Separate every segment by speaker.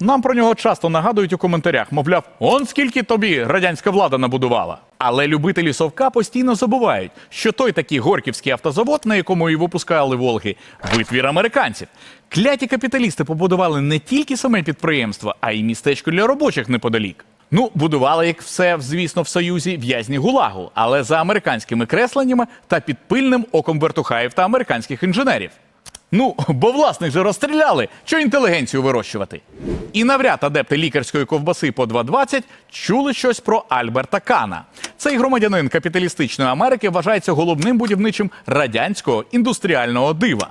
Speaker 1: Нам про нього часто нагадують у коментарях, мовляв, он скільки тобі радянська влада набудувала. Але любителі совка постійно забувають, що той такий горківський автозавод, на якому і випускали Волги, витвір американців. Кляті капіталісти побудували не тільки саме підприємство, а й містечко для робочих неподалік. Ну, будували, як все, звісно, в Союзі в'язні гулагу, але за американськими кресленнями та під пильним оком вертухаїв та американських інженерів. Ну, бо власних же розстріляли, що інтелігенцію вирощувати. І навряд адепти лікарської ковбаси по 2.20 чули щось про Альберта Кана. Цей громадянин капіталістичної Америки вважається головним будівничим радянського індустріального дива.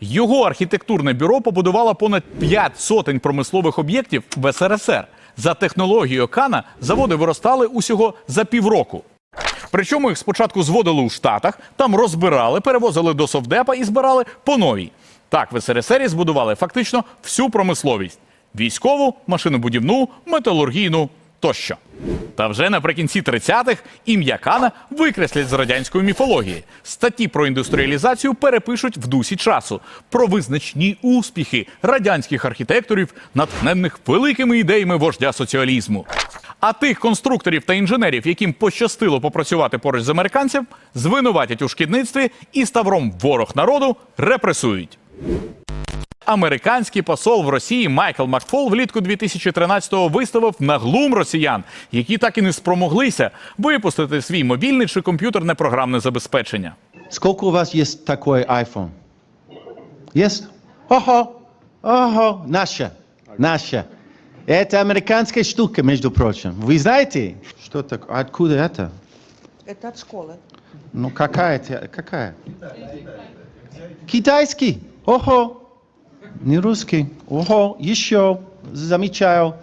Speaker 1: Його архітектурне бюро побудувало понад 5 сотень промислових об'єктів в СРСР. За технологією Кана заводи виростали усього за півроку. Причому їх спочатку зводили у Штатах, там розбирали, перевозили до Совдепа і збирали по новій. Так в СРСР збудували фактично всю промисловість: військову, машинобудівну, металургійну тощо. Та вже наприкінці 30-х ім'я Кана викреслять з радянської міфології. Статті про індустріалізацію перепишуть в дусі часу про визначні успіхи радянських архітекторів, натхненних великими ідеями вождя соціалізму. А тих конструкторів та інженерів, яким пощастило попрацювати поруч з американцем, звинуватять у шкідництві і ставром ворог народу репресують. Американський посол в Росії Майкл Макфол влітку 2013-го виставив на глум росіян, які так і не спромоглися випустити свій мобільний чи комп'ютерне програмне забезпечення.
Speaker 2: Сколько у вас есть такой iPhone? Есть? Ого, ого, наша, наша. Это американская штука, между прочим. Вы знаете? Что так? Откуда это?
Speaker 3: Это от школы.
Speaker 2: Ну какая это? Какая? Китайский. Ого. Не русский. Ого, еще. Замечаю.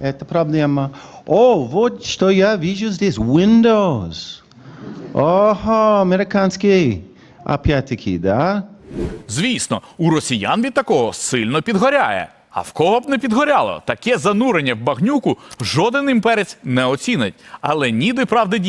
Speaker 2: Это проблема. О, вот что я вижу здесь. Windows. Ого, американский. Опять-таки, да?
Speaker 1: Звісно, у росіян від такого сильно підгоряє. А в кого б не підгоряло, таке занурення в багнюку жоден імперець не оцінить. Але ніде правди діти.